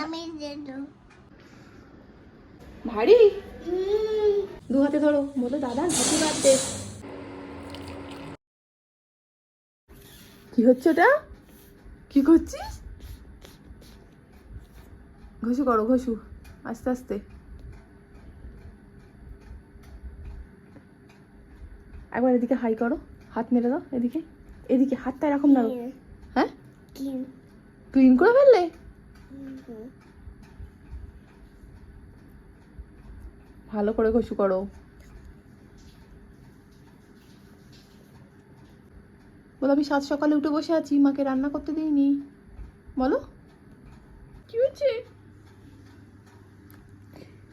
আমি ভারী? দু হাতে ধরো। বলো দাদা কি হচ্ছে ওটা? কি করছিস? ঘষু করো ঘষু। আস্তে আস্তে। একবার এদিকে হাই করো। হাত মেরে দাও এদিকে। এদিকে হাতটা এরকম নাড়ো। হ্যাঁ? ক্লিন করে ফেললে? ভালো করে ঘষু করো। বলো, আমি সাত সকালে উঠে বসে আছি, মাকে রান্না করতে দিইনি। বলো। কি হচ্ছে?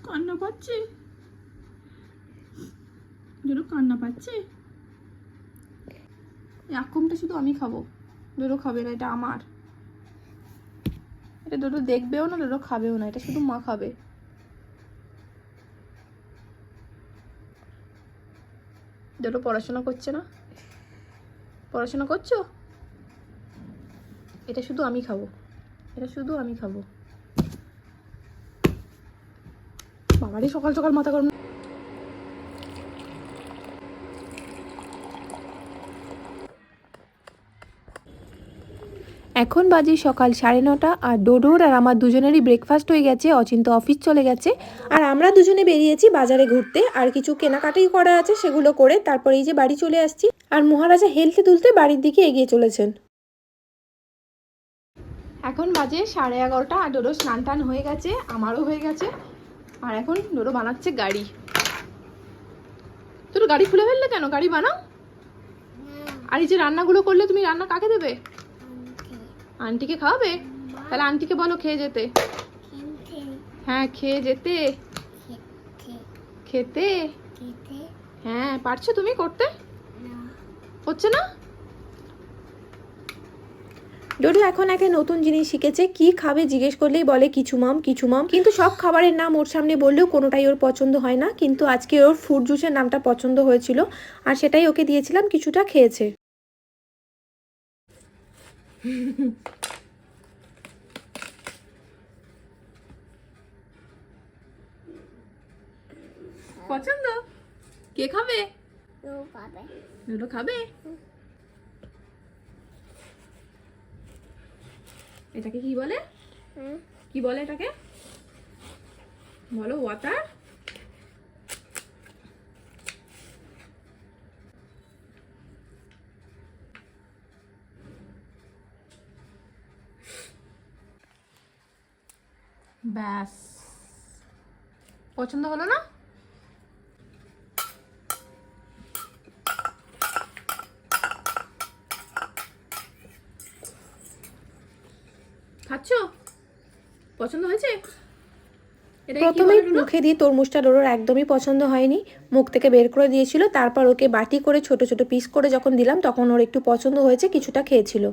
কান্না পাচ্ছে? দুটো কান্না পাচ্ছে? এই আক্রমটা শুধু আমি খাব। দুটো খাবে না, এটা আমার। এটা দুটো দেখবেও না দুটো খাবেও না, এটা শুধু মা খাবে। দুটো পড়াশোনা করছে না? পড়াশোনা করছ? এটা শুধু আমি খাব। এটা শুধু আমি খাব। বাবারই সকাল সকাল মাথা গরম এখন বাজে সকাল সাড়ে নটা আর ডোডোর আর আমার দুজনেরই ব্রেকফাস্ট হয়ে গেছে, অচিন্ত অফিস চলে গেছে। আর আমরা দুজনে বেরিয়েছি বাজারে ঘুরতে, আর কিছু কেনাকাটাই করা আছে সেগুলো করে তারপরে এই যে বাড়ি চলে আসছি। আর মহারাজা হেলতে তুলতে বাড়ির দিকে এগিয়ে চলেছেন। এখন বাজে সাড়ে এগারোটা আর ডোডো স্নান টান হয়ে গেছে, আমারও হয়ে গেছে। আর এখন ডোডো বানাচ্ছে গাড়ি। তোর গাড়ি খুলে ফেললে কেন? গাড়ি বানাও। আর এই যে রান্নাগুলো করলে তুমি রান্না কাকে দেবে? আন্টিকে খাওয়াবে? তাহলে আন্টিকে বলো খেয়ে যেতে। হ্যাঁ খেয়ে যেতে। খেতে। হ্যাঁ পারছ তুমি করতে? হচ্ছে না? ডোডো এখন একটা নতুন জিনিস শিখেছে। কি খাবে জিজ্ঞেস করলেই বলে কিছু মাম কিছু মাম। কিন্তু সব খাবারের নাম ওর সামনে বললেও কোনোটাই ওর পছন্দ হয় না। কিন্তু আজকে ওর ফ্রুট জুসের নামটা পছন্দ হয়েছিল। আর সেটাই ওকে দিয়েছিলাম কিছুটা খেয়েছে। পছন্দ? কে খাবে? দুটো খাবে। এটাকে কি বলে? কি বলে এটাকে? বলো ওয়াটার ব্যাস। পছন্দ হলো না? খাচ্ছ? পছন্দ হয়েছে? প্রথমে মুখে দিয়ে তরমুজটা ডোরোর একদমই পছন্দ হয়নি। মুখ থেকে বের করে দিয়েছিল। তারপর ওকে বাটি করে ছোট ছোট পিস করে যখন দিলাম তখন ওর একটু পছন্দ হয়েছে কিছুটা খেয়েছিল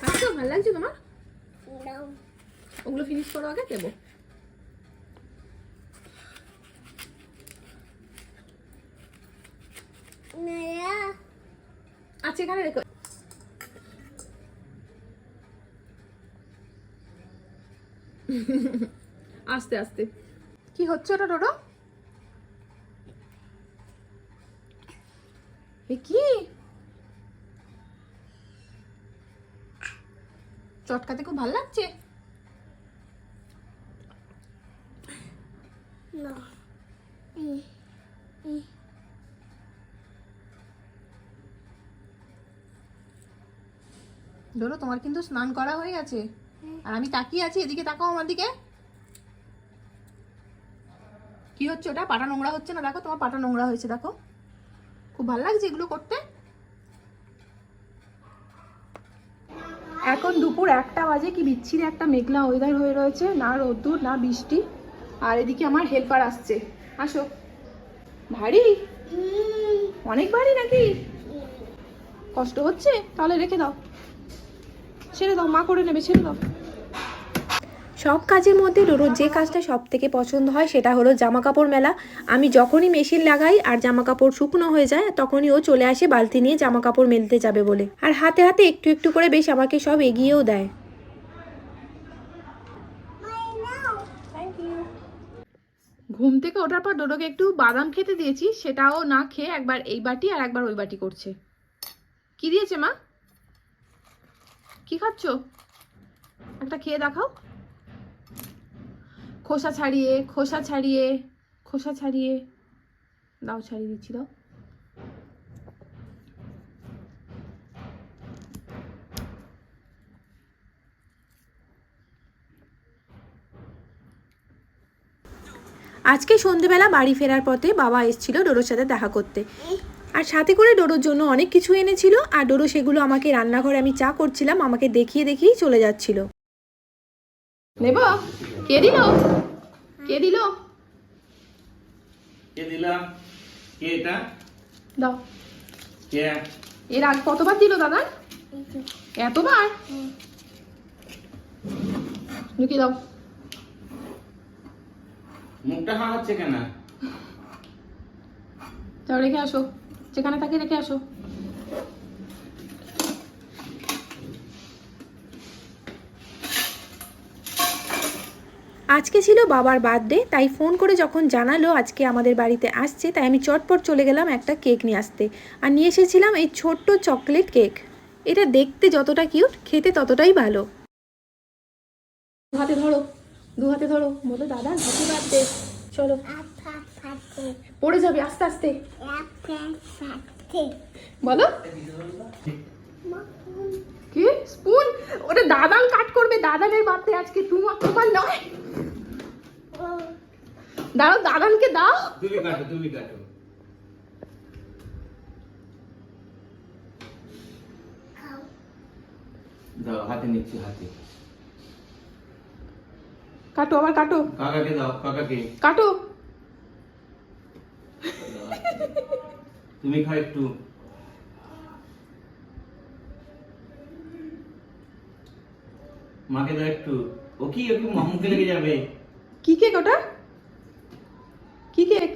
খাচ্ছ ভালো লাগছে তোমার? ওগুলো ফিনিশ করো আগে দেবো। আচ্ছা এখানে রেখো। আস্তে আস্তে। কি হচ্ছে ওটা এ কি? চটকাতে খুব ভালো লাগছে? ধরো তোমার কিন্তু স্নান করা হয়ে গেছে। আর আমি তাকিয়ে আছি এদিকে তাকাও আমার দিকে। কি হচ্ছে ওটা? পাটা নোংরা হচ্ছে না? দেখো তোমার পাটা নোংরা হয়েছে দেখো। খুব ভালো লাগছে এগুলো করতে? এখন দুপুর একটা বাজে, কি বিচ্ছিরি একটা মেঘলা ওয়েদার হয়ে রয়েছে, না রোদ্দুর, না বৃষ্টি। আর এদিকে আমার হেল্পার আসছে। আসো। ভারী? অনেক ভারী নাকি? কষ্ট হচ্ছে? তাহলে রেখে দাও। ছেড়ে দাও, মা করে নেবে, ছেড়ে দাও। সব কাজের মধ্যে ডোরোর যে কাজটা সব থেকে পছন্দ হয় সেটা হলো জামা কাপড় মেলা। আমি যখনই মেশিন লাগাই আর জামা কাপড় শুকনো হয়ে যায়, তখনই ও চলে আসে বালতি নিয়ে জামা কাপড় মেলতে যাবে বলে। আর হাতে হাতে একটু একটু করে বেশ আমাকে সব এগিয়েও দেয়। ঘুম থেকে ওঠার পর ডোডোকে একটু বাদাম খেতে দিয়েছি, সেটাও না খেয়ে একবার এই বাটি আর একবার ওই বাটি করছে। কি দিয়েছে মা? কি খাচ্ছ? একটা খেয়ে দেখাও। খোসা ছাড়িয়ে খোসা ছাড়িয়ে খোসা ছাড়িয়ে। দাও, ছাড়িয়ে দিচ্ছি, দাও। আজকে সন্ধেবেলা বাড়ি ফেরার পথে বাবা এসেছিল ডোরোর সাথে দেখা করতে। আর সাথে করে ডোরোর জন্য অনেক কিছু এনেছিল, আর ডোরো সেগুলো আমাকে রান্নাঘরে আমি চা করছিলাম, আমাকে দেখিয়ে দেখিয়েই চলে যাচ্ছিল। নেব? কে দিল? কে দিল? কে দিলাম কে এটা? দাও। কে? এর আগে কতবার দিল দাদা? এতবার? লুকিয়ে দাও। মুখটা হা হচ্ছে কেন? যাও রেখে আসো। যেখানে থাকে রেখে আসো। আজকে ছিল বাবার বার্থডে তাই ফোন করে যখন জানালো আজকে আমাদের বাড়িতে আসছে তাই আমি চটপট চলে গেলাম একটা কেক নিয়ে আসতে। আর নিয়ে এসেছিলাম এই ছোট্ট চকলেট কেক। এটা দেখতে যতটা কিউট খেতে ততটাই ভালো। দু হাতে ধরো দু হাতে ধরো। বলো দাদা হ্যাপি বার্থডে চলো। পড়ে যাবে আস্তে আস্তে। বলো। কি? স্পুন? ওটা দাদান কাট করবে দাদানের বার্থডে আজকে তোমার তোমার নয়। দাঁড়াও দাদানকে দাও। তুমি কাটো তুমি কাটো। দাও হাতে নিচ্ছি হাতে। কাটো আবার কাটো। কাকাকে দাও কাকাকে। কাটো। তুমি খাও একটু। মাকে দাও একটু। ও কি ও কি মুখে লেগে যাবে? কি কেক ওটা? কি কেক?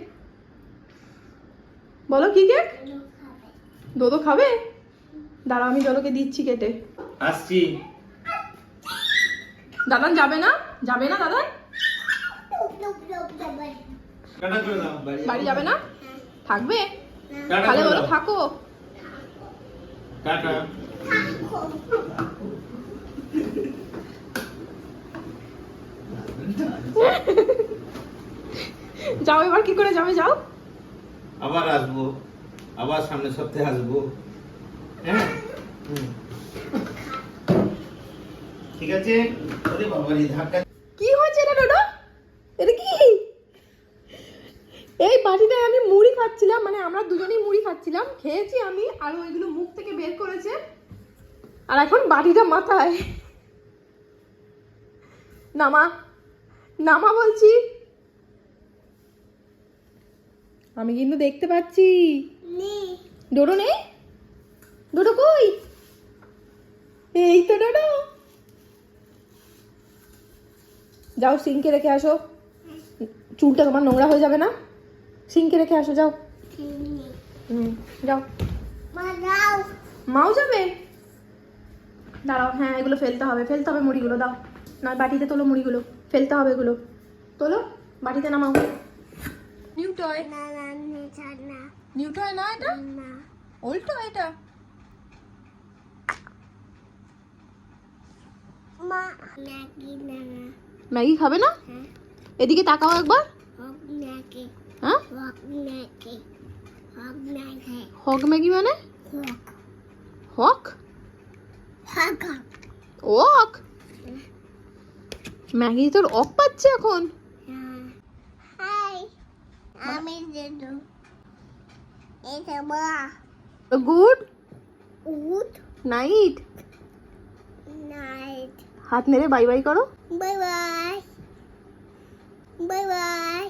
বলো কি কেক? দোদো খাবে? দাঁড়াও আমি জলকে দিচ্ছি কেটে। আসছি। দাদান যাবে না? যাবে না দাদান? বাড়ি যাবে। না? থাকবে? তাহলে বলো থাকো। কাটা যাও এবার কি করে যাবে যাও। আবার আসব আবার সামনের সপ্তাহে আসব। হ্যাঁ? ঠিক আছে? ওরে বাবা রে ধাক্কা। কি হয়েছে এটা ডোডো? এটা কি? এই বাটিটায় আমি মুড়ি খাচ্ছিলাম মানে আমরা দুজনেই মুড়ি খাচ্ছিলাম খেয়েছি আমি আর ওইগুলো মুখ থেকে বের করেছে। আর এখন বাটিটা মাথায়। নামা নামা বলছি। আমি কিন্তু দেখতে পাচ্ছি। ডোডো নেই ডোডো কই? এই তো ডোডো। যাও সিঙ্কে রেখে আসো। চুলটা তোমার নোংরা হয়ে যাবে না? সিঙ্কে রেখে আসো যাও। হুম যাও। মাও যাবে? দাঁড়াও হ্যাঁ এগুলো ফেলতে হবে। ফেলতে হবে মুড়িগুলো দাও। নয় বাটিতে তোলো মুড়িগুলো। ফেলতে হবে এগুলো। তোলো বাটিতে নামাও। নিউ টয় নিউ টয় না। এটা? ওল্ড টয় এটা? ম্যাগি খাবে না? এদিকে তাকাও একবার। হ্যাঁ? হক ম্যাগি। মানে? হক। ওক ম্যাগি তোর অফ পাচ্ছে এখন? গুড। উঠ নাইট। নাইট হাত নেড়ে বাই বাই করো। Bye bye bye bye